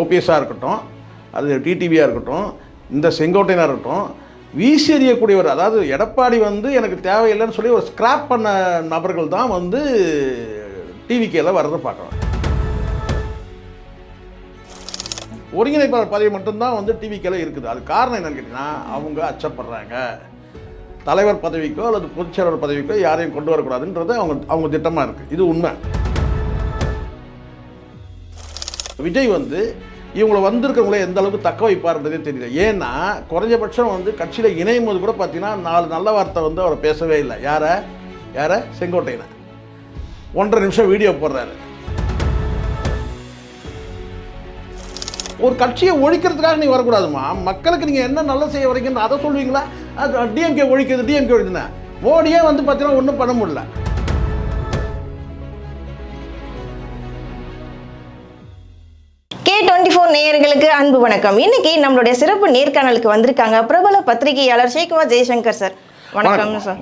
ஓபிஎஸ்ஸாக இருக்கட்டும் அது டிடிவியாக இருக்கட்டும் இந்த செங்கோட்டையனாக இருக்கட்டும் வீசி எறியக்கூடியவர் அதாவது எடப்பாடி வந்து எனக்கு தேவையில்லைன்னு சொல்லி ஒரு ஸ்கிராப் பண்ண நபர்கள் தான் வந்து டிவிக்கேல வர்றதை பார்க்குறோம் ஒருங்கிணைப்பாளர் பதவி மட்டும்தான் வந்து டிவிக்கேல இருக்குது. அது காரணம் என்னன்னு கேட்டிங்கன்னா அவங்க அச்சப்படுறாங்க. தலைவர் பதவிக்கோ அல்லது பொதுச்செயலாளர் பதவிக்கோ யாரையும் கொண்டு வரக்கூடாதுன்றது அவங்க அவங்க திட்டமாக இருக்குது இது உண்மை. விஜய் வந்து இவங்களை வந்திருக்கிறவங்கள எந்த அளவுக்கு தக்க வைப்பார்ன்றதே தெரியல. ஏன்னா குறைஞ்சபட்சம் வந்து கட்சியில் இணையும் போது கூட பார்த்தீங்கன்னா நாலு நல்ல வார்த்தை வந்து அவர் பேசவே இல்லை. யாரை? யாரை? செங்கோட்டையனை. ஒன்றரை நிமிஷம் வீடியோ போடுறாரு. ஒரு கட்சியை ஒழிக்கிறதுக்காக நீ வரக்கூடாதுமா? மக்களுக்கு நீங்கள் என்ன நல்ல செய்ய வரீங்கன்னு அதை சொல்லுவீங்களா அது டிஎம்கே ஒழிக்கிறது டிஎம்கே ஒழிக்குதுன்னா மோடியே வந்து பார்த்தீங்கன்னா ஒன்றும் பண்ண முடியல. நேயர்களுக்கு அன்பு வணக்கம். இன்னைக்கு நம்மளுடைய சிறப்பு நேர்காணலுக்கு வந்திருக்காங்க பிரபல பத்திரிகையாளர் ஷேக்வா ஜெய்சங்கர் சார். வணக்கம் சார்.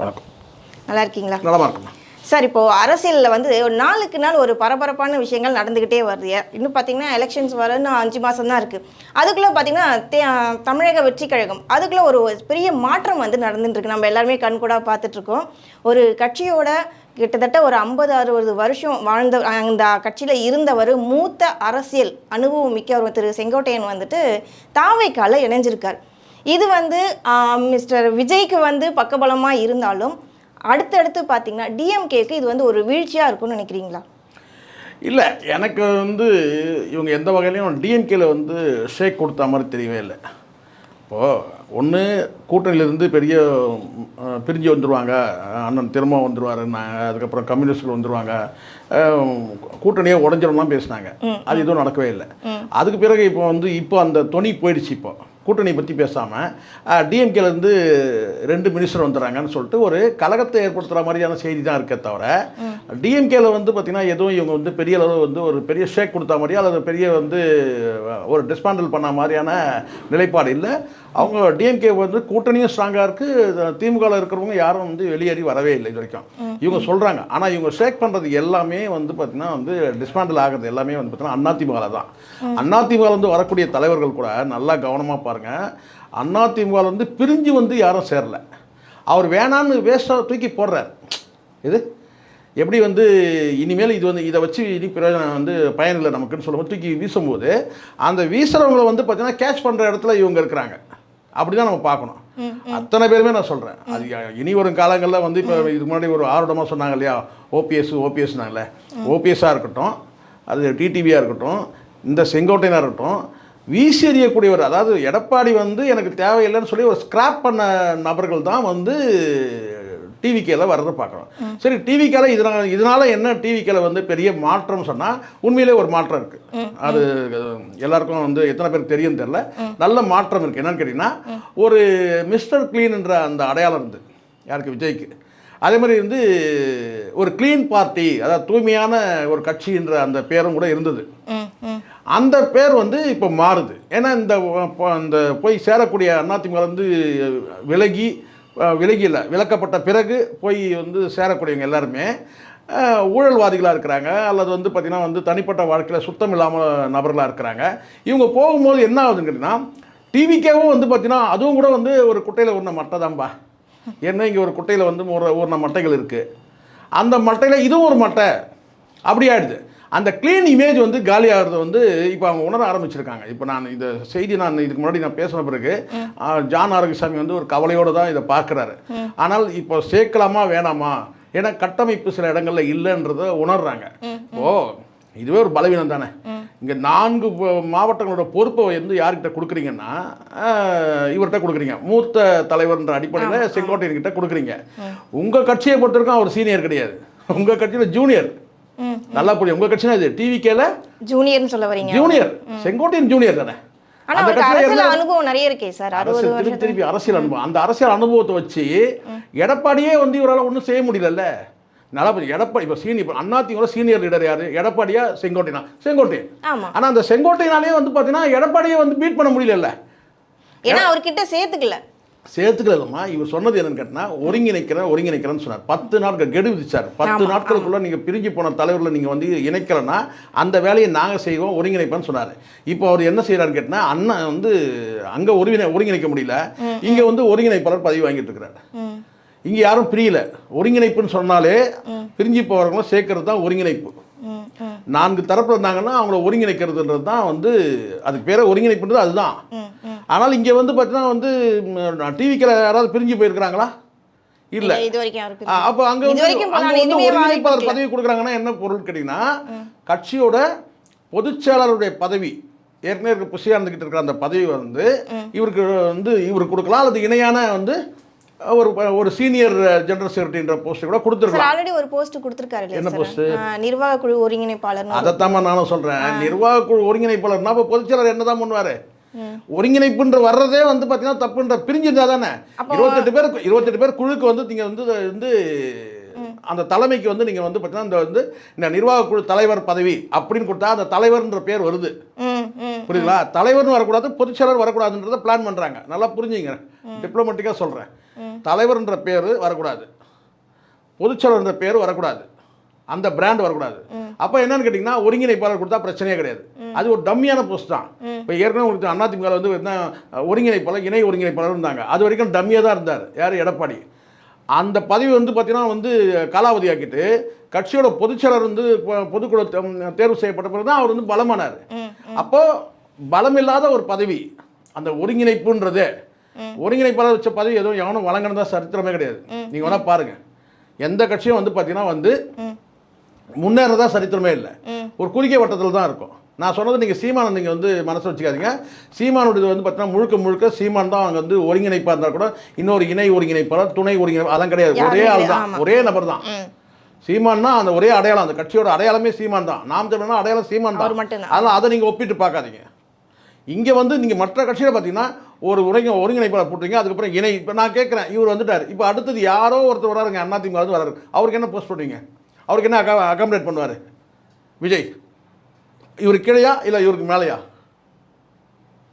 நல்லா இருக்கீங்களா? இருக்குமா சார் இப்போ அரசியலில் வந்து நாளுக்கு நாள் ஒரு பரபரப்பான விஷயங்கள் நடந்துக்கிட்டே வருது. இன்னும் பார்த்தீங்கன்னா எலெக்ஷன்ஸ் வர இன்னும் அஞ்சு மாதம் தான் இருக்குது அதுக்குள்ளே பார்த்தீங்கன்னா தமிழக வெற்றி கழகம். அதுக்குள்ளே ஒரு பெரிய மாற்றம் வந்து நடந்துட்டு இருக்கு. நம்ம எல்லாருமே கண்கூடாக பார்த்துட்ருக்கோம் ஒரு கட்சியோட கிட்டத்தட்ட ஒரு ஐம்பது அறுபது வருஷம் வாழ்ந்த அந்த கட்சியில் இருந்தவர் மூத்த அரசியல் அனுபவம் மிக்கவர் திரு செங்கோட்டையன் வந்துட்டு தாவைக்கால இணைஞ்சிருக்கார். இது வந்து மிஸ்டர் விஜய்க்கு வந்து பக்கபலமாக இருந்தாலும் அடுத்தடுத்து பார்த்தீங்கன்னா டிஎம்கேக்கு இது வந்து ஒரு வீழ்ச்சியாக இருக்கும்னு நினைக்கிறீங்களா? இல்லை எனக்கு வந்து இவங்க எந்த வகையிலையும் டிஎம்கேல வந்து ஷேக் கொடுத்த மாதிரி தெரியவே இல்லை. இப்போது ஒன்று கூட்டணியிலேருந்து பெரிய பிரிஞ்சு வந்துடுவாங்க அண்ணன் திரும்ப வந்துடுவாருன்னாங்க அதுக்கப்புறம் கம்யூனிஸ்ட்கள் வந்துடுவாங்க கூட்டணியே உடஞ்சிடும்லாம் பேசினாங்க. அது எதுவும் நடக்கவே இல்லை. அதுக்கு பிறகு இப்போ வந்து இப்போ அந்த துணி போயிடுச்சு இப்போ. கூட்டணி பற்றி பேசாமல் டிஎம்கேலேருந்து ரெண்டு மினிஸ்டர் வந்துடுறாங்கன்னு சொல்லிட்டு ஒரு கலகத்தை ஏற்படுத்துகிற மாதிரியான செய்தி தான் இருக்கே தவிர டிஎம்கேல வந்து பார்த்திங்கன்னா எதுவும் இவங்க வந்து பெரிய அளவு வந்து ஒரு பெரிய ஷேக் கொடுத்த மாதிரி அல்லது பெரிய வந்து ஒரு டிஸ்பாண்டல் பண்ண மாதிரியான நிலைப்பாடு இல்லை. அவங்க டிஎம்கே வந்து கூட்டணியும் ஸ்ட்ராங்காக இருக்குது திமுகவில் இருக்கிறவங்க யாரும் வந்து வெளியேறி வரவே இல்லை இது வரைக்கும். இவங்க சொல்கிறாங்க ஆனால் இவங்க ஷேக் பண்ணுறது எல்லாமே வந்து பார்த்திங்கன்னா வந்து டிஸ்பாண்டல் ஆகிறது எல்லாமே வந்து பார்த்தீங்கன்னா அதிமுகவில் தான் அதிமுகவில் வரக்கூடிய தலைவர்கள் கூட நல்லா கவனமாக பாருங்கள் அதிமுகவில் வந்து பிரிஞ்சு வந்து யாரும் சேரல. அவர் வேணான்னு வேஸ்ட்டாக தூக்கி போடுறார். இது? எப்படி வந்து இனிமேல் இது வந்து இதை வச்சு இனி பிரயோஜனம் வந்து பயன் இல்லை நமக்குன்னு சொல்லும்போது தூக்கி வீசும்போது அந்த வீசுறவங்களை வந்து பார்த்தீங்கன்னா கேட்ச் பண்ணுற இடத்துல இவங்க இருக்கிறாங்க. அப்படி தான் நம்ம பார்க்கணும். அத்தனை பேருமே நான் சொல்கிறேன் அது இனி வரும் காலங்களில் வந்து இப்போ இதுக்கு முன்னாடி ஒரு ஆர்வமாக சொன்னாங்க இல்லையா? ஓபிஎஸ் ஓபிஎஸ்னாங்கல்ல ஓபிஎஸ்ஸாக இருக்கட்டும் அது டிடிவியாக இருக்கட்டும் இந்த செங்கோட்டையனாக இருக்கட்டும் வீசி எறியக்கூடியவர் அதாவது எடப்பாடி வந்து எனக்கு தேவையில்லைன்னு சொல்லி ஒரு ஸ்கிராப் பண்ண நபர்கள் தான் வந்து டிவிக்கேல வர்றதை பார்க்குறோம் சரி டிவிக்கேல இதனால் இதனால என்ன டிவிக்கேல வந்து பெரிய மாற்றம் சொன்னால் உண்மையிலே ஒரு மாற்றம் இருக்குது அது எல்லாருக்கும் வந்து எத்தனை பேருக்கு தெரியும் தெரில நல்ல மாற்றம் இருக்குது என்னன்னு கேட்டிங்கன்னா ஒரு மிஸ்டர் க்ளீன் என்ற அந்த அடையாளம் இருந்து யாருக்கு? விஜய்க்கு. அதே மாதிரி வந்து ஒரு க்ளீன் பார்ட்டி அதாவது தூய்மையான ஒரு கட்சின்ற அந்த பேரும் கூட இருந்தது. அந்த பேர் வந்து இப்போ மாறுது. ஏன்னா இந்த இந்த போய் சேரக்கூடிய அதிமுக வந்து விலகி அஹ், விலகி இல்லை விலக்கப்பட்ட பிறகு போய் வந்து சேரக்கூடியவங்க எல்லாருமே ஊழல்வாதிகளாக இருக்கிறாங்க. அல்லது வந்து பார்த்திங்கன்னா வந்து தனிப்பட்ட வாழ்க்கையில் சுத்தம் இல்லாமல் நபர்களாக இருக்கிறாங்க. இவங்க போகும்போது என்ன ஆகுதுன்னு கேட்டிங்கன்னா டிவிக்கேவும் வந்து பார்த்திங்கன்னா அதுவும் கூட வந்து ஒரு குட்டையில் ஊறின மட்டை தான்பா. ஏன்னா இங்கே ஒரு குட்டையில் வந்து ஒரு ஊறின மட்டைகள் இருக்குது அந்த மட்டையில் இதுவும் ஒரு மட்டை. அப்படி ஆயிடுது. அந்த க்ளீன் இமேஜ் வந்து காலி ஆகிறது வந்து இப்போ அவங்க உணர ஆரம்பிச்சிருக்காங்க. இப்போ நான் இந்த செய்தி நான் இதுக்கு முன்னாடி நான் பேசின பிறகு ஜான் ஆரோக்கியசாமி வந்து ஒரு கவலையோடு தான் இதை பார்க்குறாரு. ஆனால் இப்போ சேர்க்கலாமா வேணாமா? ஏன்னா கட்டமைப்பு சில இடங்கள்ல இல்லைன்றத உணர்றாங்க. ஓ இதுவே ஒரு பலவீனம் தானே. இங்கே நான்கு மாவட்டங்களோட பொறுப்பை வந்து யார்கிட்ட கொடுக்குறீங்கன்னா இவர்கிட்ட கொடுக்குறீங்க. மூத்த தலைவர்ன்ற அடிப்படையில் செங்கோட்டையன்கிட்ட கொடுக்குறீங்க. உங்கள் கட்சியை பொறுத்த வரைக்கும் அவர் சீனியர் கிடையாது. உங்கள் கட்சியில் ஜூனியர். நல்லா புரியும். உங்கள் கட்சினா இது டிவிக்கேல ஜூனியர்னு சொல்ல வரீங்க. ஜூனியர். செங்கோட்டையன் ஜூனியர் தானே. அனுபவம் நிறைய இருக்கே சார். திருப்பி திருப்பி அரசியல் அனுபவம். அந்த அரசியல் அனுபவத்தை வச்சு எடப்பாடியே வந்து இவரால் ஒன்றும் செய்ய முடியலல்ல. நல்லா எடப்பாடி இப்போ சீனியர் இப்போ அதிமுக சீனியர் லீடர் யாரு? எடப்பாடியா செங்கோட்டையனா? செங்கோட்டையன் ஆமா. ஆனா அந்த செங்கோட்டையனாலே வந்து பார்த்தீங்கன்னா எடப்பாடியை வந்து பீட் பண்ண முடியலல்ல. ஏன்னா அவர்கிட்ட சேர்த்துக்கல. சேர்த்துக்கலமா இவர் சொன்னது என்னன்னு கேட்டினா ஒருங்கிணைக்கிறேன் ஒருங்கிணைக்கிறேன்னு சொன்னார். பத்து நாட்கள் கெடு விதிச்சார். பத்து நாட்களுக்குள்ள நீங்கள் பிரிஞ்சு போன தலைவர்களை நீங்கள் வந்து இணைக்கலைன்னா அந்த வேலையை நாங்கள் செய்வோம் ஒருங்கிணைப்பேன்னு சொன்னார். இப்போ அவர் என்ன செய்கிறாருன்னு கேட்டினா அண்ணன் வந்து அங்கே ஒருங்கிணை ஒருங்கிணைக்க முடியல. இங்கே வந்து ஒருங்கிணைப்பாளர் பதவி வாங்கிட்டு இருக்கிறார். இங்கே யாரும் பிரியல. ஒருங்கிணைப்புன்னு சொன்னாலே பிரிஞ்சு போகிறவங்களும் சேர்க்கறது தான் ஒருங்கிணைப்பு. நான்கு தரப்பு இருந்தாங்கன்னா அவங்கள ஒருங்கிணைக்கிறதுன்றது தான் வந்து அதுக்கு பேரை ஒருங்கிணைப்புன்றது அதுதான். ஆனால் இங்கே வந்து பார்த்தீங்கன்னா வந்து டிவிக்கில் யாராவது பிரிஞ்சு போயிருக்கிறாங்களா? இல்லை. அப்போ அங்கே வந்து ஒருங்கிணைப்பாளர் பதவி கொடுக்குறாங்கன்னா என்ன பொருள் கேட்டிங்கன்னா கட்சியோட பொதுச் செயலாளருடைய பதவி ஏற்கனவே இருக்க புஷியா இருந்துக்கிட்டு இருக்கிற அந்த பதவி வந்து இவருக்கு வந்து இவருக்கு கொடுக்கலாம் அல்லது இணையான வந்து ஒரு ஒரு சீனியர் ஜெனரல் செக்ரட்டரின்ற போஸ்ட் கூட கொடுத்துருக்கலாம் ஆல்ரெடி ஒரு போஸ்ட் கொடுத்துருக்காரு என்ன? ஆ, நிர்வாக குழு ஒருங்கிணைப்பாளர் அதைத்தாம்மா நானும் சொல்கிறேன் நிர்வாக குழு ஒருங்கிணைப்பாளர்னா இப்போ பொதுச் செயலாளர் என்ன தான் பண்ணுவார் ஒருங்கிணைப்புன்ற வர்றதே வந்து பார்த்தீங்கன்னா தப்புன்ற பிரிஞ்சிருந்தா தானே? இருபத்தெட்டு பேர் இருபத்தெட்டு பேர் குழுக்கு வந்து நீங்கள் வந்து வந்து அந்த தலைமைக்கு வந்து நீங்கள் வந்து பார்த்தீங்கன்னா இந்த வந்து இந்த நிர்வாக குழு தலைவர் பதவி அப்படின்னு கொடுத்தா அந்த தலைவர்ன்ற பேர் வருது. புரியுதுங்களா? தலைவர்னு வரக்கூடாது பொதுச் செயலாளர் வரக்கூடாதுன்றதை பிளான் பண்ணுறாங்க நல்லா புரிஞ்சுங்க. டிப்ளமேட்டிக்காக சொல்கிறேன் தலைவர்ன்ற பேர் வரக்கூடாது. பொதுச் செயலாளர்ன்ற பேர் வரக்கூடாது. அந்த பிராண்ட் வரக்கூடாது. அப்போ என்னன்னு கேட்டிங்கன்னா ஒருங்கிணைப்பாளர் கொடுத்தா பிரச்சனையே கிடையாது. அது ஒரு டம்மியான போஸ்ட் தான். இப்போ ஏற்கனவே உங்களுக்கு அதிமுக வந்து என்ன ஒருங்கிணைப்பாளர் இணை ஒருங்கிணைப்பாளர் இருந்தாங்க. அது வரைக்கும் டம்மியாக தான் இருந்தார். யார்? எடப்பாடி. அந்த பதவி வந்து பார்த்தீங்கன்னா வந்து காலாவதி ஆக்கிட்டு கட்சியோட பொதுச்செயலர் வந்து பொதுக்குழு தேர்வு செய்யப்பட்ட பிறகு தான் அவர் வந்து பலமானார். அப்போ பலமில்லாத ஒரு பதவி அந்த ஒருங்கிணைப்புன்றதே ஒருங்கிணைப்பாளர் வச்ச பதவி எதுவும் எவனும் வழங்கினதா சரித்திரமே கிடையாது. நீங்கள் வேணால் பாருங்க. எந்த கட்சியும் வந்து பார்த்தீங்கன்னா வந்து முன்னேறதா சரித்திரமே இல்லை. ஒரு குறுகிய வட்டத்தில் தான் இருக்கும். நான் சொன்னது நீங்கள் சீமானை நீங்கள் வந்து மனசு வச்சுக்காதீங்க. சீமானுடைய வந்து பார்த்தீங்கன்னா முழுக்க முழுக்க சீமான் தான் அங்கே வந்து ஒருங்கிணைப்பாக இருந்தால் கூட இன்னொரு இணை ஒருங்கிணைப்பாளர் துணை ஒருங்கிணைப்பு அதெல்லாம் கிடையாது. ஒரே ஆள் தான். ஒரே நபர் தான் சீமான்னா அந்த ஒரே அடையாளம் அந்த கட்சியோட அடையாளமே சீமான் தான். நாம் தமிழனா அடையாளம் சீமான் தான். அதனால் அதை நீங்கள் ஒப்பிட்டு பார்க்காதீங்க. இங்கே வந்து நீங்கள் மற்ற கட்சியில் பார்த்தீங்கன்னா ஒரு உரைங்க ஒருங்கிணைப்பாளர் போட்டுறீங்க அதுக்கப்புறம் இணை இப்போ நான் கேட்குறேன் இவர் வந்துட்டார். இப்போ அடுத்தது யாரோ ஒருத்தர் வராருங்க அதிமுக வந்து வராரு. அவருக்கு என்ன போஸ்ட் பண்ணுவீங்க அவருக்கு என்ன அக்கா அகாமடேட் பண்ணுவார்? விஜய். இவருக்கு கீழையா இல்லை இவருக்கு மேலேயா?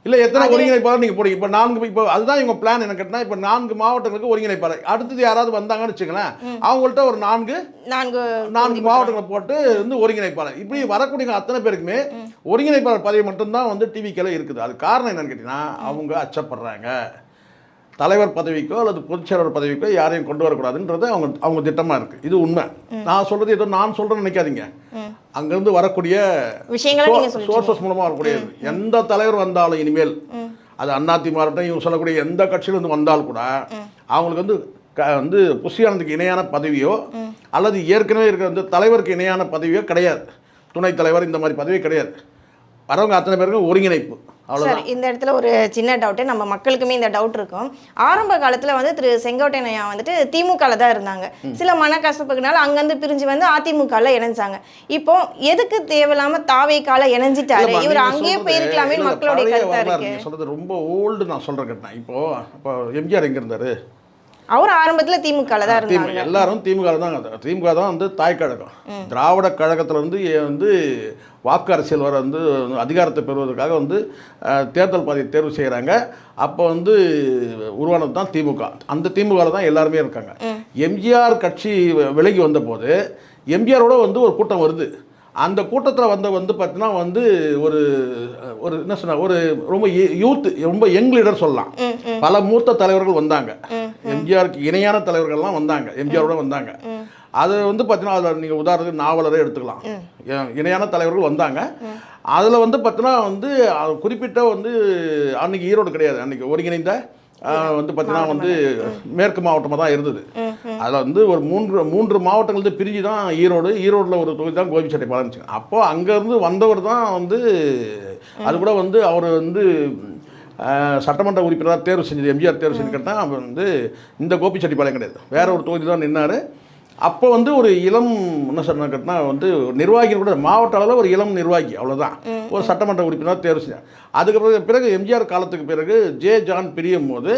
இல்லை எத்தனை ஒருங்கிணைப்பாளர் நீங்கள் போடுங்க இப்போ நான்கு இப்போ அதுதான் இவங்க பிளான் என்ன கேட்டால் இப்போ நான்கு மாவட்டங்களுக்கு ஒருங்கிணைப்பாளர். அடுத்தது யாராவது வந்தாங்கன்னு வச்சுங்களேன் அவங்கள்ட்ட ஒரு நான்கு நான்கு நான்கு மாவட்டங்களை போட்டு வந்து ஒருங்கிணைப்பாளர். இப்படி வரக்கூடிய அத்தனை பேருக்குமே ஒருங்கிணைப்பாளர் பதவி மட்டும்தான் வந்து டிவிக்கெல்லாம் இருக்குது. அது காரணம் என்னன்னு கேட்டிங்கன்னா அவங்க அச்சப்படுறாங்க. தலைவர் பதவிக்கோ அல்லது பொதுச்செயலாளர் பதவிக்கோ யாரையும் கொண்டு வரக்கூடாதுன்றது அவங்க அவங்க திட்டமாக இருக்குது இது உண்மை. நான் சொல்கிறது ஏதோ நான் சொல்கிறேன்னு நினைக்காதீங்க. அங்கேருந்து வரக்கூடிய. சோர்சஸ் மூலமாக வரக்கூடியது. எந்த தலைவர் வந்தாலும் இனிமேல் அது அதிமுக இருக்கட்டும் இவங்க சொல்லக்கூடிய எந்த கட்சியிலேருந்து வந்தால் கூட அவங்களுக்கு வந்து வந்து புஷியானந்துக்கு இணையான பதவியோ அல்லது ஏற்கனவே இருக்கிற வந்து தலைவருக்கு இணையான பதவியோ கிடையாது. துணைத் தலைவர் இந்த மாதிரி பதவி கிடையாது. வரவங்க அத்தனை பேருக்கும் ஒருங்கிணைப்பு. சார் இந்த இடத்துல ஒரு சின்ன டவுட்டு நம்ம மக்களுக்குமே இந்த டவுட் இருக்கும். ஆரம்ப காலத்துல வந்து திரு செங்கோட்டையன் ஐயா வந்துட்டு திமுகல தான் இருந்தாங்க. சில மனக்கசப்புக்குனால அங்கிருந்து பிரிஞ்சு வந்து அதிமுகல இணைஞ்சாங்க. இப்போ எதுக்கு தேவையில்லாம தாவேக்கால இணைஞ்சிட்டாரு? இவர் அங்கேயே போயிருக்கலாமே மக்களுடைய பழைய கருத்தா வரலாறு இருக்கு. சொல்றது ரொம்ப ஓல்டு நான் சொல்றேன் கேட்டேன். இப்போ இப்போ எம்ஜிஆர் எங்க இருந்தாரு? அவர் ஆரம்பத்துல திமுகல தான் திமுக இருந்தாங்க. எல்லாரும் திமுக தான். திமுக தான் வந்து தாய் கழகம். திராவிட கழகத்துல ஏ- வந்து வாக்கு அரசியல் வர வந்து அதிகாரத்தை பெறுவதற்காக வந்து தேர்தல் பதவி தேர்வு செய்கிறாங்க அப்போ வந்து உருவானது தான் திமுக. அந்த திமுகவில் தான் எல்லாருமே இருக்காங்க. எம்ஜிஆர் கட்சி விலகி வந்தபோது எம்ஜிஆரோட வந்து ஒரு கூட்டம் வருது. அந்த கூட்டத்தில் வந்த வந்து பார்த்தீங்கன்னா வந்து ஒரு ஒரு என்ன சொன்ன ஒரு ரொம்ப யூத் ரொம்ப யங் லீடர் சொல்லலாம். பல மூத்த தலைவர்கள் வந்தாங்க. எம்ஜிஆருக்கு இணையான தலைவர்கள்லாம் வந்தாங்க. எம்ஜிஆரோட வந்தாங்க. அது வந்து பார்த்தீங்கன்னா அதில் நீங்கள் உதாரணத்துக்கு நாவலரே எடுத்துக்கலாம். இணையான தலைவர்கள் வந்தாங்க. அதில் வந்து பார்த்தீங்கன்னா வந்து குறிப்பிட்ட வந்து அன்னைக்கு ஈரோடு கிடையாது. அன்னைக்கு ஒருங்கிணைந்த வந்து பார்த்தீங்கன்னா வந்து மேற்கு மாவட்டமாக தான் இருந்தது. அதில் வந்து ஒரு மூன்று மூன்று மாவட்டங்கள் வந்து பிரிஞ்சு தான் ஈரோடு ஈரோட்டில் ஒரு தொகுதி தான் கோபிச்செட்டிப்பாளையம் வச்சுங்க அப்போ அங்கேருந்து வந்தவர் தான் வந்து அது கூட வந்து அவர் வந்து சட்டமன்ற உறுப்பினராக தேர்வு செஞ்சது எம்ஜிஆர் தேர்வு செஞ்சு கேட்டால் அவர் வந்து இந்த கோபிச்செட்டிப்பாளையம் கிடையாது. வேற ஒரு தொகுதி தான் நின்னார். அப்போ வந்து ஒரு இளம் என்ன சொன்ன கேட்டினா வந்து ஒரு நிர்வாகி கூட மாவட்ட அளவில் ஒரு இளம் நிர்வாகி அவ்வளோதான் ஒரு சட்டமன்ற உறுப்பினர் தேர்வு செஞ்சார். அதுக்கு பிறகு எம்ஜிஆர் காலத்துக்கு பிறகு ஜே ஜான் பிரியும் போது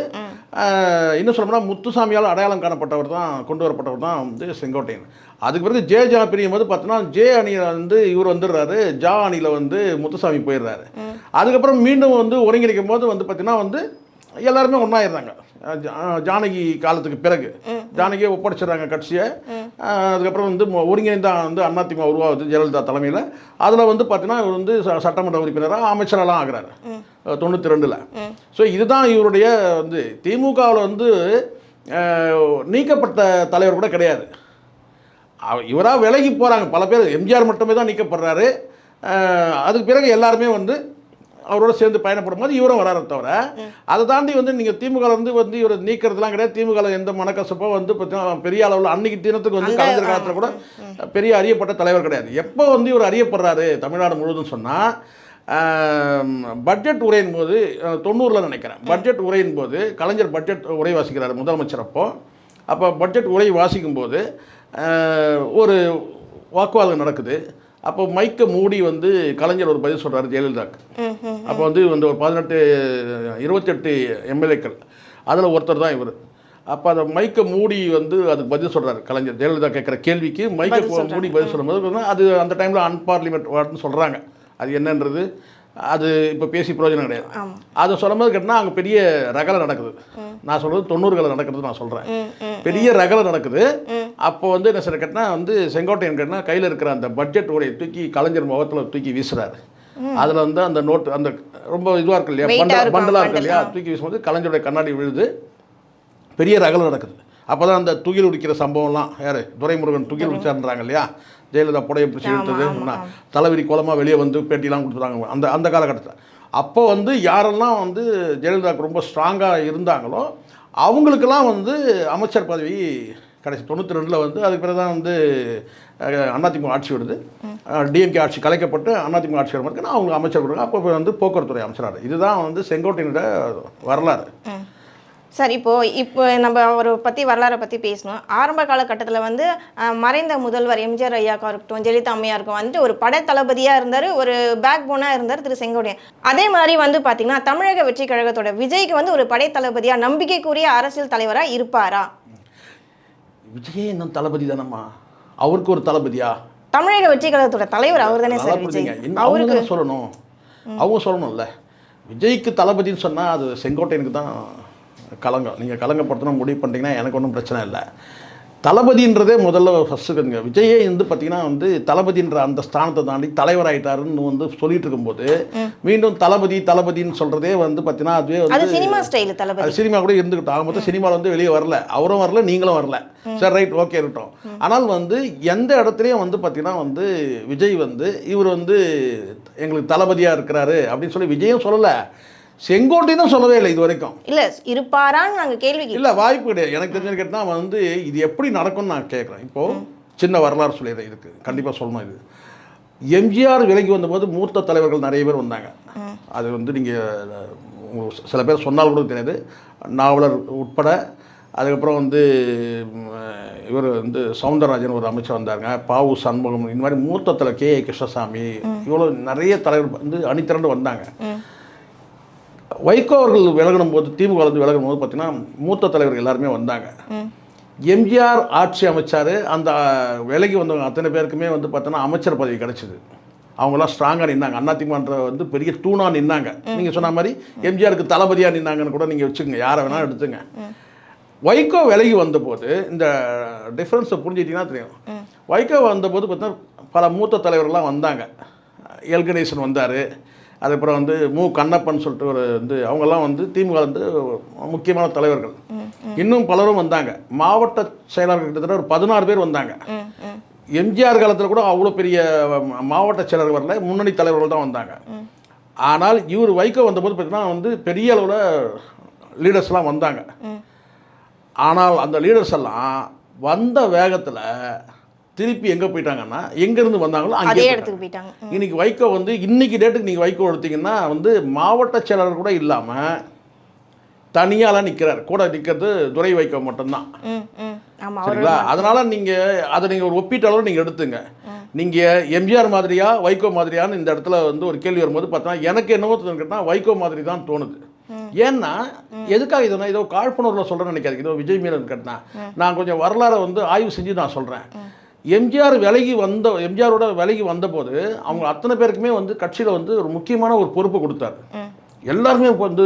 இன்னும் சொல்லணும்னா முத்துசாமியால் அடையாளம் காணப்பட்டவர் தான் கொண்டு வரப்பட்டவர் தான் வந்து செங்கோட்டையன். அதுக்கு பிறகு ஜே ஜா பிரியும் போது பார்த்தோன்னா ஜே அணியில் வந்து இவர் வந்துடுறாரு ஜா அணியில் வந்து முத்துசாமி போயிடுறாரு. அதுக்கப்புறம் மீண்டும் வந்து ஒருங்கிணைக்கும் போது வந்து பார்த்தீங்கன்னா வந்து எல்லாருமே ஒன்றாயிருந்தாங்க ஜானகி காலத்துக்கு பிறகு ஜானகியை ஒப்படைச்சிடுறாங்க கட்சியை. அதுக்கப்புறம் வந்து மொ- ஒருங்கிணைந்த வந்து அதிமுக உருவாகுது ஜெயலலிதா தலைமையில். அதில் வந்து பார்த்தீங்கன்னா இவர் வந்து சட்டமன்ற உறுப்பினராக அமைச்சரெல்லாம் ஆகுறாரு. தொண்ணூற்றி ரெண்டில் ஸோ இதுதான் இவருடைய வந்து திமுகவில் வந்து நீக்கப்பட்ட தலைவர் கூட கிடையாது. இவராக விலகி போகிறாங்க பல பேர் எம்ஜிஆர் மட்டுமே தான் நீக்கப்படுறாரு. அதுக்கு பிறகு எல்லாருமே வந்து அவரோட சேர்ந்து பயணப்படும் போது இவரும் வராரு தவிர அதை தாண்டி வந்து நீங்கள் திமுக இருந்து வந்து இவர் நீக்கிறதுலாம் கிடையாது. திமுக எந்த மனக்கசப்போ வந்து பார்த்தீங்கன்னா பெரிய அளவில் அன்னைக்கு தினத்துக்கு வந்து கலைஞர் காலத்தில் கூட பெரிய அறியப்பட்ட தலைவர் கிடையாது. எப்போ வந்து இவர் அறியப்படுறாரு தமிழ்நாடு முழுவதும் சொன்னால் பட்ஜெட் உரையின் போது தொண்ணூறில் நினைக்கிறேன். பட்ஜெட் உரையின் போது கலைஞர் பட்ஜெட் உரை வாசிக்கிறார் முதலமைச்சர் அப்போ அப்போ பட்ஜெட் உரை வாசிக்கும் போது அஹ், ஒரு வாக்குவாதம் நடக்குது. அப்போ மைக்கை மூடி வந்து கலைஞர் ஒரு பதில் சொல்கிறார் ஜெயலலிதாக்கு. அப்போ வந்து இந்த ஒரு பதினெட்டு இருபத்தெட்டு எம்எல்ஏக்கள். அதில் ஒருத்தர் தான் இவர். அப்போ அதை மைக்கை மூடி வந்து அதுக்கு பதில் சொல்கிறாரு கலைஞர். ஜெயலலிதா கேட்குற கேள்விக்கு மைக்கை. மூடி பதில் சொல்லும்போது அது அந்த டைமில் அன்பார்லிமெண்ட் வார்டுன்னு சொல்கிறாங்க அது என்னன்றது? அது இப்போ பேசி பிரயோஜனம் கிடையாது. அதை சொல்லும்போது கேட்டால் அங்கே பெரிய ரகலை நடக்குது. நான் சொல்கிறது தொண்ணூறுகளை நடக்கிறது நான் சொல்கிறேன் பெரிய ரகலை நடக்குது. அப்போ வந்து என்ன சார் கேட்டால் வந்து செங்கோட்டையன் கேட்டால் கையில் இருக்கிற அந்த பட்ஜெட் உடைய தூக்கி கலைஞர் முகத்தில் தூக்கி வீசுறாரு. அதில் வந்து அந்த நோட்டு அந்த ரொம்ப இதுவாக இருக்கு இல்லையா? பண்டல் பண்டலாக இருக்கு இல்லையா. தூக்கி வீசும்போது கலைஞருடைய கண்ணாடி விழுது. பெரிய ரகலை நடக்குது. அப்போ தான் அந்த துகில் உடிக்கிற சம்பவம்லாம் யார்? துரைமுருகன் துகில் உடிச்சாருன்றாங்க இல்லையா? ஜெயலலிதா புடைய பிடிச்சி இழுத்தது. தலைவிரி கோலமாக வெளியே வந்து பேட்டிலாம் கொடுத்துறாங்க அந்த அந்த காலகட்டத்தில். அப்போ வந்து யாரெல்லாம் வந்து ஜெயலலிதாவுக்கு ரொம்ப ஸ்ட்ராங்காக இருந்தாங்களோ அவங்களுக்கெல்லாம் வந்து அமைச்சர் பதவி கடைசி தொண்ணூற்றி ரெண்டில் வந்து அதுக்கு பிறகு தான் வந்து அஹ், அதிமுக ஆட்சி வருது. டிஎம்கே ஆட்சி கலைக்கப்பட்டு அதிமுக ஆட்சி வரும்போது அவங்க அமைச்சர் கொடுங்க அப்போ வந்து போக்குவரத்துறை அமைச்சராக இதுதான் வந்து செங்கோட்டையினோட வரலாறு. சார் இப்போ இப்போ நம்ம அவரை பற்றி வரலாறை பற்றி பேசணும். ஆரம்ப காலகட்டத்தில் வந்து மறைந்த முதல்வர் எம்ஜிஆர் ஐயாக்கா இருக்கட்டும் ஜெயலலிதா அம்மையாக இருக்கும் வந்துட்டு ஒரு படை தளபதியாக இருந்தார் ஒரு பேக் போனாக இருந்தார் திரு செங்கோடையன் அதே மாதிரி வந்து பார்த்தீங்கன்னா தமிழக வெற்றி கழகத்தோட விஜய்க்கு வந்து ஒரு படை தளபதியாக நம்பிக்கைக்குரிய அரசியல் தலைவராக இருப்பாரா? விஜயே இன்னும் தளபதி தானம்மா? அவருக்கு ஒரு தளபதியா? தமிழக வெற்றி கழகத்தோட தலைவர் அவர் தானே சார் விஜய். அவருக்கு சொல்லணும். அவங்க சொல்லணும்ல. விஜய்க்கு தளபதின்னு சொன்னால் அது செங்கோட்டையனுக்கு தான் கலங்கம். நீங்கள் கலங்கப்படுத்தணும் முடிவு பண்ணிட்டீங்கன்னா எனக்கு ஒன்றும் பிரச்சனை இல்லை. தளபதின்றதே முதல்ல ஃபஸ்ட்டுக்குங்க விஜயே வந்து பார்த்தீங்கன்னா வந்து தளபதின்ற அந்த ஸ்தானத்தை தாண்டி தலைவராயிட்டாருன்னு வந்து சொல்லிட்டு இருக்கும்போது மீண்டும் தளபதி தளபதின்னு சொல்கிறதே வந்து பார்த்தீங்கன்னா அதுவே அது வந்து சினிமா ஸ்டைல் தளபதி. சினிமா கூட இருந்துக்கிட்டோம் ஆக மொத்தம் சினிமாவில் வந்து வெளியே வரல. அவரும் வரல நீங்களும் வரல. சரி ரைட் ஓகே இருக்கட்டும். ஆனால் வந்து எந்த இடத்துலையும் வந்து பார்த்தீங்கன்னா வந்து விஜய் வந்து இவர் வந்து எங்களுக்கு தளபதியாக இருக்கிறாரு அப்படின்னு சொல்லி விஜயும் சொல்லலை. செங்கோட்டையும் சொல்லவே இல்லை இது வரைக்கும் இல்ல இருப்பாரான்னு நாங்க கேள்வி. இல்லை வாய்ப்பு கிடையாது. எனக்கு தெரிஞ்சு கேட்டால் வந்து இது எப்படி நடக்கும்னு நான் கேட்குறேன் இப்போது சின்ன வரலாறு சொல்லிடுறேன் இதுக்கு. கண்டிப்பாக சொல்லணும் இது. எம்ஜிஆர் விலகி வந்தபோது மூத்த தலைவர்கள் நிறைய பேர் வந்தாங்க. அது வந்து நீங்கள் சில பேர் சொன்னால் கூட தெரியாது. நாவலர் உட்பட. அதுக்கப்புறம் வந்து இவர் வந்து சவுந்தரராஜன் ஒரு அமைச்சர் வந்தாருங்க. பாவு சண்முகம் இந்த மாதிரி மூத்த தலைவர் கே ஏ கிருஷ்ணசாமி இவ்வளோ நிறைய தலைவர் வந்து அணிதிரண்டு வந்தாங்க. வைகோ அவர்கள் விலகணும் போது திமுக வந்து விலகும் போது பார்த்தீங்கன்னா மூத்த தலைவர்கள் எல்லாருமே வந்தாங்க. எம்ஜிஆர் ஆட்சி அமைச்சார். அந்த விலகி வந்தவங்க அத்தனை பேருக்குமே வந்து பார்த்தோன்னா அமைச்சர் பதவி கிடைச்சிது. அவங்களாம் ஸ்ட்ராங்காக நின்னாங்க. அதிமுகன்ற வந்து பெரிய தூணாக நின்னாங்க. நீங்கள் சொன்ன மாதிரி எம்ஜிஆருக்கு தளபதியாக நின்னாங்கன்னு கூட நீங்கள் வச்சுக்கோங்க. யாரை வேணாலும் எடுத்துங்க. வைகோ விலகி வந்தபோது இந்த டிஃப்ரென்ஸை புரிஞ்சுக்கிட்டீங்கன்னா தெரியும். வைகோ வந்தபோது பார்த்தீங்கன்னா பல மூத்த தலைவர்கள்லாம் வந்தாங்க. எல்கணேசன் வந்தார். அதுக்கப்புறம் வந்து மு. கண்ணப்பன் சொல்லிட்டு ஒரு வந்து அவங்கெல்லாம் வந்து திமுக வந்து முக்கியமான தலைவர்கள். இன்னும் பலரும் வந்தாங்க. மாவட்ட செயலாளர்கள் கிட்டத்தட்ட ஒரு பதினாறு பேர் வந்தாங்க. எம்ஜிஆர் காலத்தில் கூட அவ்வளோ பெரிய மாவட்ட செயலர் வரல முன்னணி தலைவர்கள் தான் வந்தாங்க. ஆனால் இவர் வைகோ வந்தபோது பார்த்தீங்கன்னா வந்து பெரிய அளவில் லீடர்ஸ்லாம் வந்தாங்க. ஆனால் அந்த லீடர்ஸ் எல்லாம் வந்த வேகத்தில் திருப்பி எங்கே போயிட்டாங்கன்னா எங்கேருந்து வந்தாங்களோ அங்கே இடத்துக்கு போயிட்டாங்க. இன்னைக்கு வைகோ வந்து இன்னைக்கு டேட்டுக்கு நீங்கள் வைகோ எடுத்தீங்கன்னா வந்து மாவட்ட செயலாளர் கூட இல்லாமல் தனியாலாம் நிற்கிறார் கூட நிற்கிறது துரை வைகோ மட்டும்தான். சரிங்களா? அதனால நீங்க அதை நீங்க ஒரு ஒப்பீட்டளவு நீங்க எடுத்துங்க. நீங்க எம்ஜிஆர் மாதிரியா வைகோ மாதிரியான்னு இந்த இடத்துல வந்து ஒரு கேள்வி வரும்போது பார்த்தா எனக்கு என்னவோ கேட்டால் வைகோ மாதிரி தான் தோணுது. ஏன்னா எதுக்காக இதை ஏதோ காழ்ப்புணர்வில் சொல்கிறேன்னு நினைக்காது இதோ விஜய் மீனன் கேட்டா நான் கொஞ்சம் வரலாறை வந்து ஆய்வு செஞ்சு நான் சொல்கிறேன் எம்ஜிஆர் விலகி வந்த எம்ஜிஆரோட விலகி வந்தபோது அவங்க அத்தனை பேருக்குமே வந்து கட்சியில் வந்து ஒரு முக்கியமான ஒரு பொறுப்பு கொடுத்தாரு. எல்லாருமே வந்து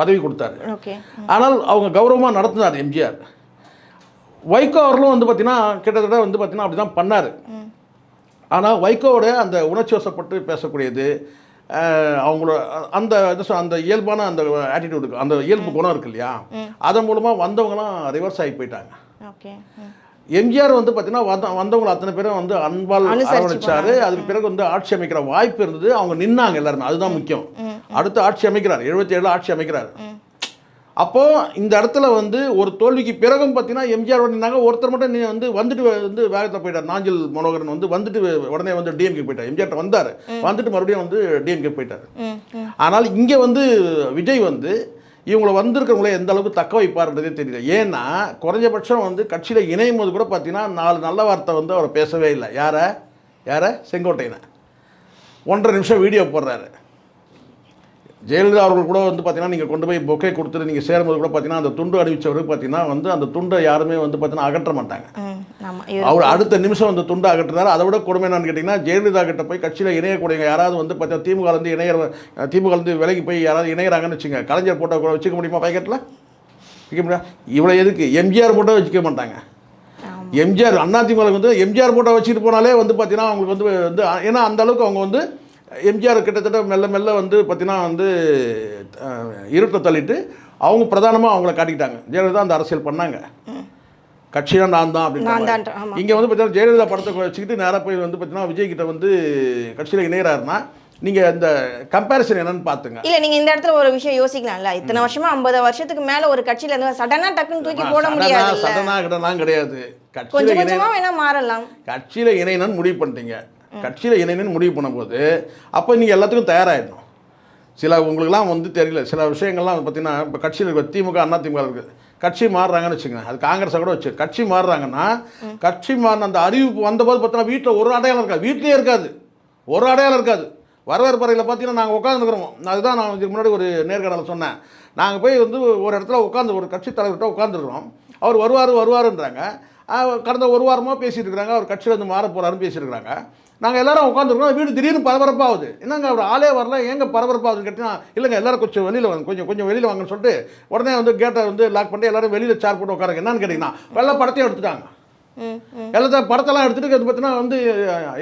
பதவி கொடுத்தாரு. ஆனால் அவங்க கௌரவமாக நடத்தினார் எம்ஜிஆர். வைகோ அவர்களும் வந்து பார்த்தீங்கன்னா கிட்டத்தட்ட வந்து பார்த்தீங்கன்னா அப்படி தான் பண்ணார் ஆனால் வைகோவோட அந்த உணர்ச்சி வசப்பட்டு பேசக்கூடியது அவங்களோட அந்த அந்த இயல்பான அந்த ஆட்டிடியூடுக்கு அந்த இயல்பு குணம் இருக்கு இல்லையா? அதன் மூலமாக வந்தவங்களாம் ரிவர்ஸ் ஆகி போயிட்டாங்க. ஓகே. எம்ஜிஆர் வந்து பார்த்தீங்கன்னா வந்த வந்தவங்க அத்தனை பேரும் வந்து அன்பால் அரவணைச்சாரு. அதுக்கு பிறகு வந்து ஆட்சி அமைக்கிற வாய்ப்பு இருந்தது. அவங்க நின்னாங்க எல்லாருமே. அதுதான் முக்கியம். அடுத்து ஆட்சி அமைக்கிறார். எழுபத்தி ஏழுல ஆட்சி அமைக்கிறார். அப்போ இந்த இடத்துல வந்து ஒரு தோல்விக்கு பிறகும் பார்த்தீங்கன்னா எம்ஜிஆர் நின்னாங்க. ஒருத்தர் மட்டும் நீ வந்து வந்துட்டு வந்து வேகத்தில் போயிட்டார். நாஞ்சில் மனோகரன் வந்து வந்துட்டு உடனே வந்து டிஎம்கே போயிட்டார். எம்ஜிஆர் வந்தார். வந்துட்டு மறுபடியும் வந்து டிஎம்கே போயிட்டார். ஆனால் இங்கே வந்து விஜய் வந்து இவங்கள வந்திருக்கிறவங்கள எந்த அளவுக்கு தக்க வைப்பார்ன்றதே தெரியல. ஏன்னா குறைஞ்சபட்சம் வந்து கட்சியில் இணையும் போது கூட பார்த்தீங்கன்னா நாலு நல்ல வார்த்தை வந்து அவர் பேசவே இல்லை. யாரை? யாரை? செங்கோட்டையனை. ஒன்றரை நிமிஷம் வீடியோ போடுறாரு. ஜெயலலிதா அவர்கள் கூட வந்து பார்த்தீங்கன்னா நீங்கள் கொண்டு போய் பொக்கை கொடுத்துட்டு நீங்கள் சேரும்போது கூட பார்த்தீங்கன்னா அந்த துண்டு அணிவிச்சவருக்கு பார்த்தீங்கன்னா வந்து அந்த துண்டை யாருமே வந்து பார்த்தீங்கன்னா அகற்ற மாட்டாங்க. அவர் அடுத்த நிமிஷம் வந்து துண்டை அகற்றினார். அதை விட கொடுமை என்னன்னு கேட்டிங்கன்னா ஜெயலலிதா கிட்ட போய் கட்சியில் இணையக்கூடியவங்க யாராவது வந்து பார்த்தீங்கன்னா திமுக இருந்து இணையர் திமுக இருந்து விலகி போய் யாராவது இணையறாங்கன்னு வச்சுங்க கலைஞர் போட்டோ கூட வச்சுக்க முடியுமா பாக்கெட்டில் வைக்க முடியாது இவ்வளோ எதுக்கு? எம்ஜிஆர் போட்டோ வச்சுக்க மாட்டாங்க. எம்ஜிஆர் அதிமுக வந்து எம்ஜிஆர் போட்டோ வச்சுட்டு போனாலே வந்து பார்த்தீங்கன்னா அவங்களுக்கு வந்து வந்து ஏன்னா அந்த அளவுக்கு அவங்க வந்து எம்ஜிஆர் கிட்டத்தட்ட மெல்ல மெல்ல வந்து பார்த்தீங்கன்னா வந்து இருட்டை தள்ளிட்டு அவங்க பிரதானமாக அவங்கள காட்டிக்கிட்டாங்க. ஜெயலலிதா அந்த அரசியல் பண்ணாங்க. கட்சியாக நான் தான் நான் அப்படின்னு இங்கே வந்து பார்த்தீங்கன்னா ஜெயலலிதா படத்தை வச்சுக்கிட்டு நேராக போய் வந்து பார்த்தீங்கன்னா விஜய் கிட்ட வந்து கட்சியில் இணையறாருன்னா நீங்கள் இந்த கம்பேரிசன் என்னன்னு பார்த்துங்க இல்ல நீங்க இந்த இடத்துல ஒரு விஷயம் யோசிக்கலாம்ல. இத்தனை வருஷமா ஐம்பது வருஷத்துக்கு மேல ஒரு கட்சியில இருந்து சடனா டக்குன்னு தூக்கி போட முடியாது சடனா கிடலாம் கிடையாது. கட்சியில் கொஞ்சம் இணை கொஞ்சமா வேணா மாறலாம். கட்சியில் இணையணும்னு முடிவு பண்ணிட்டீங்க. கட்சியில் இணையணும்னு முடிவு பண்ணும்போது அப்போ நீங்கள் எல்லாத்துக்கும் தயாராகிடணும் சில உங்களுக்குலாம் வந்து தெரியல சில விஷயங்கள்லாம் பார்த்தீங்கன்னா இப்போ கட்சியில் இருக்க திமுக அண்ணா திமுக இருக்குது கட்சி மாறுறாங்கன்னு வச்சுக்கோங்க. அது காங்கிரஸை கூட வச்சு கட்சி மாறுறாங்கன்னா கட்சி மாறின அந்த அறிவிப்பு வந்தபோது பார்த்தீங்கன்னா வீட்டில் ஒரு அடையாளம் இருக்காது. வீட்லேயே இருக்காது. ஒரு அடையாளம் இருக்காது. வரவேற்பறையில் பார்த்தீங்கன்னா நாங்கள் உட்காந்துருக்குறோம் அதுதான் நான் இதுக்கு முன்னாடி ஒரு நேர்காணல சொன்னேன். நாங்கள் போய் வந்து ஒரு இடத்துல உட்காந்து ஒரு கட்சி தலைவர்கிட்ட உட்காந்துருக்குறோம் அவர் வருவார் வருவாருன்றாங்க. கடந்த ஒரு வாரமாக பேசிட்டு இருக்கிறாங்க. அவர் கட்சியில் வந்து மாற போகிறாருன்னு பேசியிருக்கிறாங்க நாங்கள் எல்லாரும் உட்காந்துருக்கோம் வீடு திடீர்னு பரபரப்பாகுது. என்னங்க அவர் ஆளே வரல ஏங்க பரபரப்பாகுதுன்னு கேட்டிங்கன்னா இல்லைங்க எல்லாரும் கொஞ்சம் வெளியில் வாங்க கொஞ்சம் கொஞ்சம் வெளியில் வாங்கன்னு சொல்லிட்டு உடனே வந்து கேட்டை வந்து லாக் பண்ணி எல்லாரும் வெளியில் சேர் போட்டு உட்காருங்க. என்னன்னு கேட்டிங்கன்னா வெள்ள படத்தையும் எடுத்துட்டாங்க. எல்லாத்தையும் படத்தெல்லாம் எடுத்துட்டு அது பார்த்தீங்கன்னா வந்து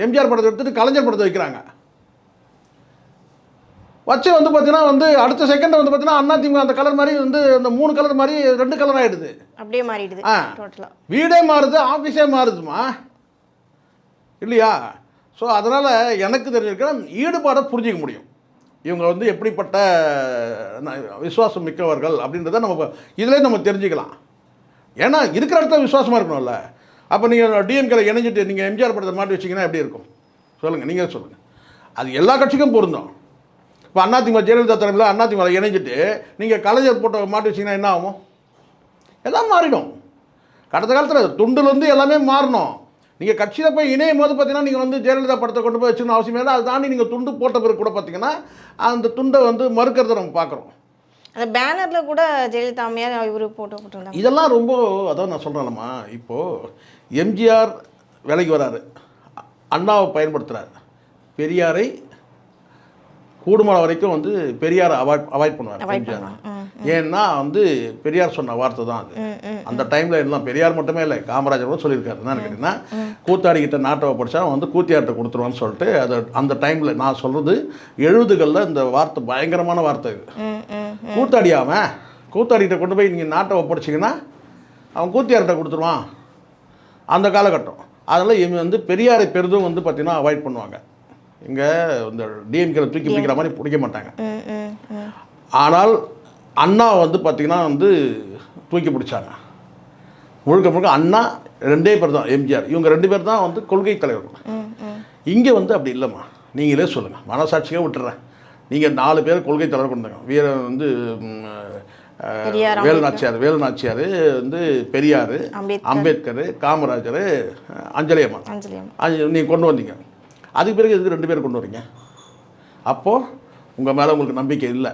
எம்ஜிஆர் படத்தை எடுத்துட்டு கலைஞர் படத்தை வைக்கிறாங்க. வச்சு வந்து பார்த்தீங்கன்னா வந்து அடுத்த செகண்ட் வந்து பார்த்தீங்கன்னா அதிமுக அந்த கலர் மாதிரி வந்து அந்த மூணு கலர் மாதிரி ரெண்டு கலர் ஆகிடுது அப்படியே மாறிடுது ஆ. வீடே மாறுது ஆஃபீஸே மாறுதுமா? இல்லையா? ஸோ அதனால் எனக்கு தெரிஞ்சிருக்கிற ஈடுபாடை புரிஞ்சிக்க முடியும். இவங்க வந்து எப்படிப்பட்ட விசுவாசம் மிக்கவர்கள் அப்படின்றத நம்ம இதிலே நம்ம தெரிஞ்சுக்கலாம். ஏன்னா இருக்கிற இடத்துல விசுவாசமாக இருக்கணும்ல. அப்போ நீங்கள் டிஎம்கேல இணைஞ்சிட்டு நீங்கள் எம்ஜிஆர் படத்தை மாட்டி வச்சிங்கன்னா எப்படி இருக்கும்? சொல்லுங்கள் நீங்கள் சொல்லுங்கள் அது எல்லா கட்சிக்கும் பொருந்தும். இப்போ அதிமுக ஜெயலலிதா தலைமையில் அதிமுக இணைஞ்சிட்டு நீங்கள் கலைஞர் போட்டோ மாட்டி வச்சிங்கன்னா என்ன ஆகும்? எல்லாம் மாறிடும். கடந்த காலத்தில் துண்டுலேருந்து எல்லாமே மாறணும். நீங்கள் கட்சியில் போய் இணையும் போது பார்த்தீங்கன்னா நீங்கள் வந்து ஜெயலலிதா படத்தை கொண்டு போய் வச்சுக்கணும் அவசியம் இல்லை. அதை தாண்டி நீங்கள் துண்டு போட்ட பிறகு கூட பார்த்தீங்கன்னா அந்த துண்டை வந்து மறுக்கிறத நம்ம பார்க்குறோம் அந்த பேனர்ல கூட ஜெயலலிதா அம்மையார் இவரு போட்டோ போட்டிருந்தாங்க. இதெல்லாம் ரொம்ப அதான் நான் சொல்கிறேன்லம்மா இப்போது எம்ஜிஆர் விலைக்கு வராரு. அண்ணாவை பயன்படுத்துகிறார் பெரியாரை கூடுமான வரைக்கும் வந்து பெரியாரை அவாய்ட் அவாய்ட் பண்ணுவார் எம்ஜிஆர் பண்ணுவாங்க. ம், ஏன்னா வந்து பெரியார் சொன்ன வார்த்தை தான் அது. அந்த டைமில் எல்லாம் பெரியார் மட்டுமே இல்லை காமராஜர் கூட சொல்லியிருக்காரு. என்னன்னு கேட்டிங்கன்னா கூத்தாடிக்கிட்ட நாட்டை படித்தா வந்து கூத்தியார்கிட்ட கொடுத்துருவான்னு சொல்லிட்டு அது அந்த டைமில் நான் சொல்கிறது எழுதுகளில் இந்த வார்த்தை பயங்கரமான வார்த்தை இது. ம் ம் கூத்தாடி அவன். கூத்தாடிகிட்ட கொண்டு போய் நீங்கள் நாட்டை ஒப்படைச்சிங்கன்னா அவன் கூத்தியார்கிட்ட கொடுத்துருவான். அந்த காலகட்டம். அதில் இவங்க வந்து பெரியாரை பெரிதும் வந்து பார்த்திங்கன்னா அவாய்ட் பண்ணுவாங்க. இங்கே இந்த டிஎம்கேல தூக்கி பிடிக்கிற மாதிரி பிடிக்க மாட்டாங்க. ஆனால் அண்ணா வந்து பார்த்திங்கன்னா வந்து தூக்கி பிடிச்சாங்க. முழுக்க முழுக்க அண்ணா ரெண்டே பேர் தான் எம்ஜிஆர் இவங்க ரெண்டு பேர் தான் வந்து கொள்கை தலைவர்கள். இங்கே வந்து அப்படி இல்லைம்மா. நீங்களே சொல்லுங்கள் மனசாட்சியாக விட்டுறேன். நீங்கள் நாலு பேர் கொள்கை தலைவர் கொண்டாங்க. வீர வந்து ம், அஹ், பெரியார், வேலு நாச்சியார். வேலு நாச்சியார் வந்து பெரியார் அம்பேத்கர். காமராஜர் அஞ்சலி அம்மா அஞ்சலி அம்மா அது நீங்கள் கொண்டு வந்தீங்க. அதுக்கு பிறகு எதுக்கு ரெண்டு பேர் கொண்டு வரீங்க? அப்போது உங்கள் மேலே உங்களுக்கு நம்பிக்கை இல்லை.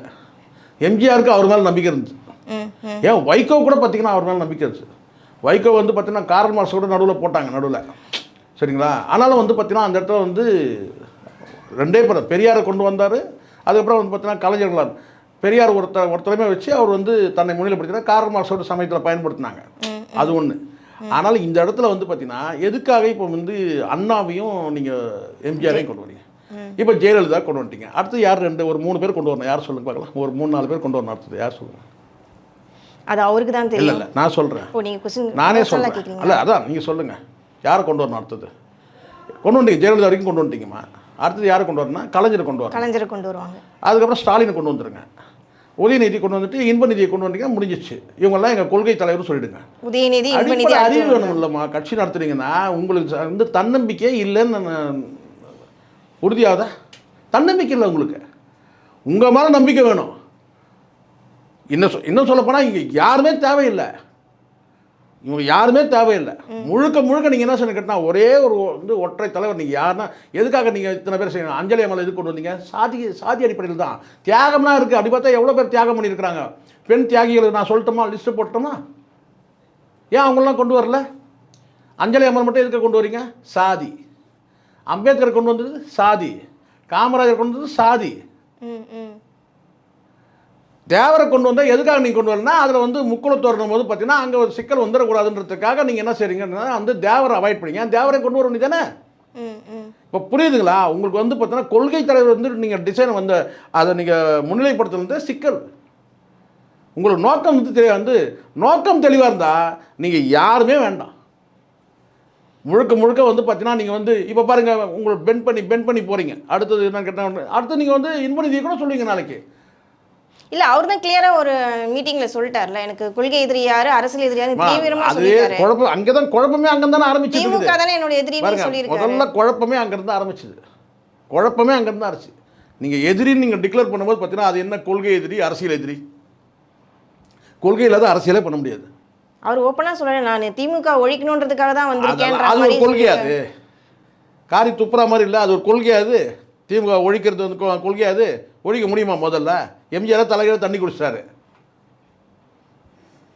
எம்ஜிஆருக்கு அவர் மேலே நம்பிக்கை இருந்துச்சு. ஏன் வைகோ கூட பார்த்தீங்கன்னா அவர் மேலே நம்பிக்கை இருந்துச்சு. வைகோ வந்து பார்த்தீங்கன்னா காரல் கூட நடுவில் போட்டாங்க நடுவில். சரிங்களா? ஆனாலும் வந்து பார்த்தீங்கன்னா அந்த இடத்துல வந்து ரெண்டே பேர் பெரியாரை கொண்டு வந்தார். அதுக்கப்புறம் வந்து பார்த்தீங்கன்னா கலைஞர்களார். பெரியார் ஒருத்தர் ஒருத்தரமே வச்சு அவர் வந்து தன்னை முன்னிலைப்படுத்தினா காரல் மார்க்ஸோட சமயத்தில் பயன்படுத்தினாங்க. அது ஒன்று ஆனால் இந்த இடத்துல வந்து பார்த்தீங்கன்னா எதுக்காக இப்போ வந்து அண்ணாவையும் நீங்கள் எம்ஜிஆரையும் கொண்டு வரீங்க? இப்போ ஜெயலலிதா கொண்டு வந்துட்டீங்க. அடுத்து யார் ரெண்டு ஒரு மூணு பேர் கொண்டு வரணும். யார் சொல்லுங்க பார்க்கலாம். ஒரு மூணு நாலு பேர் கொண்டு வரணும் அடுத்தது. யார் சொல்லுங்க? அது அவருக்கு தான் இல்லை தெரியும். இல்லை நான் சொல்கிறேன் நானே சொல்கிறேன் அல்ல அதான் நீங்கள் சொல்லுங்கள் யாரை கொண்டு வரணும் அடுத்தது? கொண்டு வந்துட்டீங்க. ஜெயலலிதா வரைக்கும் கொண்டு வந்துட்டீங்கம்மா. அடுத்தது யாரை கொண்டு வரணும் கலைஞரை கொண்டு வரணும். கலைஞரை கொண்டு வருவாங்க. அதுக்கப்புறம் ஸ்டாலினை கொண்டு வந்துருங்க. உதயநிதி கொண்டு வந்துட்டு இன்ப நிதியை கொண்டு வந்தீங்க முடிஞ்சிச்சு இவங்கெல்லாம் எங்கள் கொள்கை தலைவர் சொல்லிடுங்க. உதயநிதி அடிப்படை அறிவு வேணும் இல்லைம்மா. கட்சி நடத்துறீங்கன்னா உங்களுக்கு வந்து தன்னம்பிக்கையே இல்லைன்னு நான் உறுதியாகுதா தன்னம்பிக்கை இல்லை உங்களுக்கு. உங்கள் மேலே நம்பிக்கை வேணும். இன்னும் இன்னும் சொல்லப்போனால் இங்கே யாருமே தேவையில்லை. இவங்க யாருமே தேவையில்லை. முழுக்க முழுக்க நீங்கள் என்ன சொன்ன கேட்டால் ஒரே ஒரு வந்து ஒற்றை தலைவர். நீங்கள் யாருன்னா எதுக்காக நீங்கள் இத்தனை பேர் செய்யணும்? அஞ்சலி அமலை எது கொண்டு வந்தீங்க? சாதி சாதி அடிப்படையில் தான். தியாகம்லாம் இருக்குது அப்படி பார்த்தா எவ்வளோ பேர் தியாகம் பண்ணியிருக்கிறாங்க? பெண் தியாகிகளுக்கு நான் சொல்லட்டுமா? லிஸ்ட்டு போட்டோமா ஏன் அவங்களாம் கொண்டு வரல? அஞ்சலி அமர் மட்டும் எதுக்கு கொண்டு வரீங்க? சாதி. அம்பேத்கர் கொண்டு வந்தது சாதி. காமராஜர் கொண்டு வந்தது சாதி. தேவரை கொண்டு வந்தால் எதுக்காக நீங்கள் கொண்டு வரணும்னா அதில் வந்து முக்குளத்தோர் போது பார்த்தீங்கன்னா அங்கே ஒரு சிக்கல் வந்துடக்கூடாதுன்றதுக்காக நீங்கள் என்ன செய்றீங்கன்னா வந்து தேவரை அவாய்ட் பண்ணீங்க. தேவரை கொண்டு வர தானே இப்போ புரியுதுங்களா? உங்களுக்கு வந்து பார்த்தீங்கன்னா கொள்கை தலைவர் வந்து நீங்கள் டிசைன் வந்து அதை நீங்கள் முன்னிலைப்படுத்துறது சிக்கல். உங்களுக்கு நோக்கம் வந்து தெரிய வந்து நோக்கம் தெளிவாக இருந்தால் நீங்கள் யாருமே வேண்டாம். முழுக்க முழுக்க வந்து பார்த்தீங்கன்னா நீங்கள் வந்து இப்போ பாருங்கள் உங்களுக்கு பெண்ட் பண்ணி பெண்ட் பண்ணி போகிறீங்க அடுத்தது என்ன கேட்டால் அடுத்து நீங்கள் வந்து இன்பநிதியை கூட சொல்லுவீங்க நாளைக்கு. இல்ல அவர் தான் கிளியரா ஒரு மீட்டிங்ல சொல்லிட்டார்ல எனக்கு கொள்கை எதிரி யாரு அரசியல் எதிரி யாரு தீவிரமா அது சொல்லிட்டாரு. குழப்பம் அங்கே தான் குழப்பமே அங்கே தானே ஆரம்பிச்சது திமுக தானே என்னோட எதிரின்னு சொல்லியிருக்காரு. முதல்ல குழப்பமே அங்கேருந்து ஆரம்பிச்சது. குழப்பமே அங்கேருந்து ஆரம்பிச்சு. நீங்கள் எதிரின்னு நீங்கள் டிக்ளேர் பண்ணும்போது பார்த்தீங்கன்னா அது என்ன கொள்கை எதிரி அரசியல் எதிரி? கொள்கை இல்லாத அரசியலே பண்ண முடியாது. அவர் ஓப்பனா சொல்ல நான் திமுக ஒழிக்கணுன்றதுக்காக தான் வந்திருக்கேன்ற அதெல்லாம் அது ஒரு கொள்கையா அது? காரி துப்புற மாதிரி இல்லை அது ஒரு கொள்கையா அது? திமுக ஒழிக்கிறது வந்து கொள்கையா அது? ஒழிக்க முடியுமா முதல்ல? எம்ஜிஆர் தலைகளை தண்ணி குடிச்சிட்டாரு.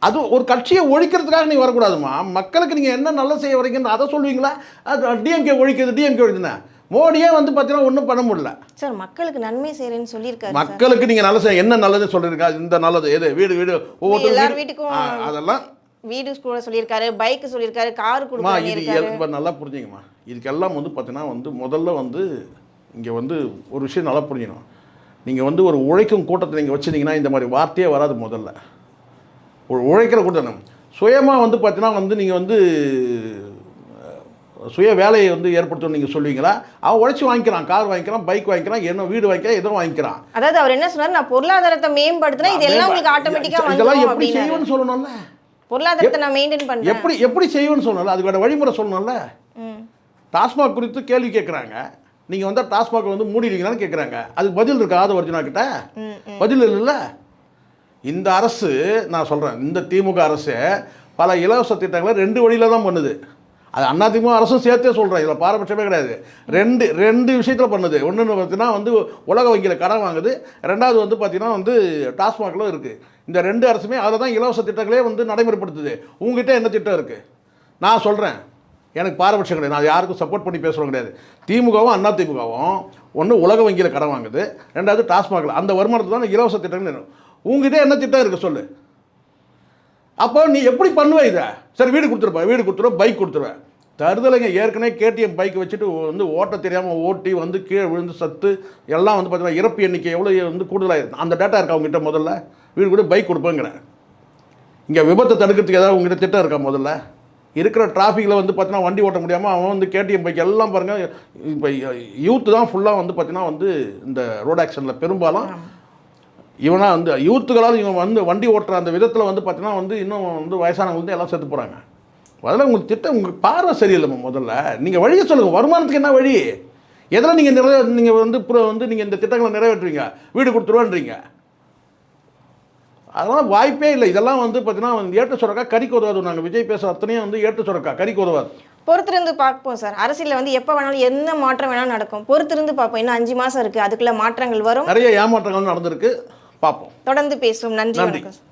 அது ஒரு கட்சியை ஒழிக்கிறதுக்காக நீ வரக்கூடாதுமா? மக்களுக்கு நீங்கள் என்ன நல்ல செய்ய வரீங்கன்னு அதை சொல்லுவீங்களா அது டிஎம்கே ஒழிக்கிறது டிஎம்கே ஒழிக்குதுன்னா மோடியே வந்து பார்த்தீங்கன்னா ஒன்றும் பண்ண முடியல. சார் மக்களுக்கு நன்மை செய்யறேன்னு சொல்லியிருக்காரு மக்களுக்கு நீங்கள் நல்ல செய்ய என்ன நல்லதுன்னு சொல்லியிருக்கா? இந்த நல்லது எது? வீடு வீடு வீடு- வீட்டுக்கும் அதெல்லாம் வீடு கூட சொல்லியிருக்காரு பைக் சொல்லியிருக்காரு கார் கொடுக்க இப்ப நல்லா புரிஞ்சுங்கம்மா. இதுக்கெல்லாம் வந்து பார்த்தீங்கன்னா வந்து முதல்ல வந்து இங்கே வந்து ஒரு விஷயம் நல்லா புரிஞ்சுக்கணும். நீங்கள் வந்து ஒரு உழைக்கும் கூட்டத்தை நீங்கள் வச்சுருந்தீங்கன்னா இந்த மாதிரி வார்த்தையே வராது முதல்ல. ஒரு உழைக்கிற கூட்டம். சுயமாக வந்து பார்த்தீங்கன்னா வந்து நீங்கள் வந்து சுய வேலையை வந்து ஏற்படுத்தணும்னு நீங்கள் சொல்லுவீங்களா? அவன் உழைச்சி வாங்கிக்கிறான் கார் வாங்கிக்கிறான் பைக் வாங்கிக்கிறான் என்ன வீடு வாங்கிக்கிறான் எதுவும் வாங்கிக்கிறான். அதாவது அவர் என்ன சொன்னார்? நான் பொருளாதாரத்தை மேம்படுத்தினா இதெல்லாம் உங்களுக்கு ஆட்டோமேட்டிக்கா இதெல்லாம் எப்படி செய்வோன்னு சொல்லணும்ல? பொருளாதாரத்தை நான் மெயின்டைன் பண்றேன். எப்படி எப்படி செய்வோன்னு சொல்லணும்ல? அதுக்கான வழிமுறை சொல்லணும்ல. டாஸ்மாக் குறித்து கேள்வி கேட்குறாங்க நீங்கள் வந்து டாஸ்மாக் வந்து மூடிடுவீங்களான்னு கேட்குறாங்க அதுக்கு பதில் இருக்கா ஆதவ அர்ஜுனா கிட்ட? பதில் இல்லைல்ல. இந்த அரசு நான் சொல்கிறேன் இந்த திமுக அரசு பல இலவச திட்டங்களை ரெண்டு வழியில் தான் பண்ணுது. அது அண்ணா திமுக அரசும் சேர்த்தே சொல்கிறேன் இதில் பாரபட்சமே கிடையாது. ரெண்டு ரெண்டு விஷயத்தில் பண்ணுது. ஒன்று பார்த்தீங்கன்னா வந்து உலக வங்கியில் கடன் வாங்குது. ரெண்டாவது வந்து பார்த்தீங்கன்னா வந்து டாஸ்மாகில் இருக்குது இந்த ரெண்டு அரசுமே அதில் தான் இலவச திட்டங்களே வந்து நடைமுறைப்படுத்துது. உங்ககிட்ட என்ன திட்டம் இருக்குது நான் சொல்கிறேன் எனக்கு பாரபட்சம் கிடையாது. நான் யாருக்கும் சப்போர்ட் பண்ணி பேசுகிறோம் கிடையாது. திமுகவும் அண்ணா திமுகவும் ஒன்று உலக வங்கியில் கடன் வாங்குது. ரெண்டாவது டாஸ்மாகில். அந்த வருமானத்தை தான் இலவச திட்டங்கள் உங்ககிட்ட என்ன திட்டம் இருக்குது சொல்லு. அப்போ நீ எப்படி பண்ணுவேன் இதை? சரி வீடு கொடுத்துருப்ப. வீடு கொடுத்துருவ பைக் கொடுத்துருவேன் தருதலைங்க ஏற்கனவே கேடிஎம் பைக் வச்சுட்டு வந்து ஓட்ட தெரியாமல் ஓட்டி வந்து கீழே விழுந்து சத்து எல்லாம் வந்து பார்த்தீங்கன்னா இறப்பு எண்ணிக்கை எவ்வளோ வந்து கூடுதலாக அந்த டேட்டா இருக்கா உங்ககிட்ட முதல்ல? வீடு கூட பைக் கொடுப்பேங்கிறேன். இங்கே விபத்தை தடுக்கிறதுக்கு ஏதாவது உங்ககிட்ட திட்டம் இருக்கா முதல்ல? இருக்கிற டிராஃபிக்கில் வந்து பார்த்தீங்கன்னா வண்டி ஓட்ட முடியாமல் அவன் வந்து கேடிஎம் பைக் எல்லாம் பாருங்கள் இப்போ யூத்து தான் ஃபுல்லாக வந்து பார்த்தீங்கன்னா வந்து இந்த ரோட் ஆக்சிடெண்ட்டில் பெரும்பாலும் இவனா வந்து யூத்துகளால் இவன் வந்து வண்டி ஓட்டுற அந்த விதத்தில் வந்து பார்த்தீங்கன்னா வந்து இன்னும் வந்து வயசானவங்க வந்து எல்லாம் செத்து போகிறாங்க முதல்ல உங்களுக்கு திட்டம் உங்கள் பார்வை சரியில்லைம்மா முதல்ல. நீங்கள் வழியை சொல்லுங்கள் வருமானத்துக்கு என்ன வழி? எதில் நீங்கள் நிறைவே நீங்கள் வந்து வந்து நீங்கள் இந்த திட்டங்களை நிறைவேற்றுவீங்க? வீடு கொடுத்துருவேன்றீங்க. அதெல்லாம் வாய்ப்பே இல்லை. இதெல்லாம் வந்து பார்த்தீங்கன்னா ஏற்ற சுரக்கா கறிக்கு உதவாது நாங்கள் விஜய் பேசுகிற அத்தனையும் வந்து ஏற்ற சுரக்கா கறிக்கு உதவாது பொறுத்திருந்து பார்ப்போம் சார். அரசியல்ல வந்து எப்போ வேணாலும் என்ன மாற்றம் வேணாலும் நடக்கும். பொறுத்திருந்து பார்ப்போம். இன்னும் அஞ்சு மாசம் இருக்கு. அதுக்குள்ள மாற்றங்கள் வரும். நிறைய ஏமாற்றங்கள் நடந்திருக்கு. பார்ப்போம். தொடர்ந்து பேசுவோம். நன்றி நன்றி. வணக்கம்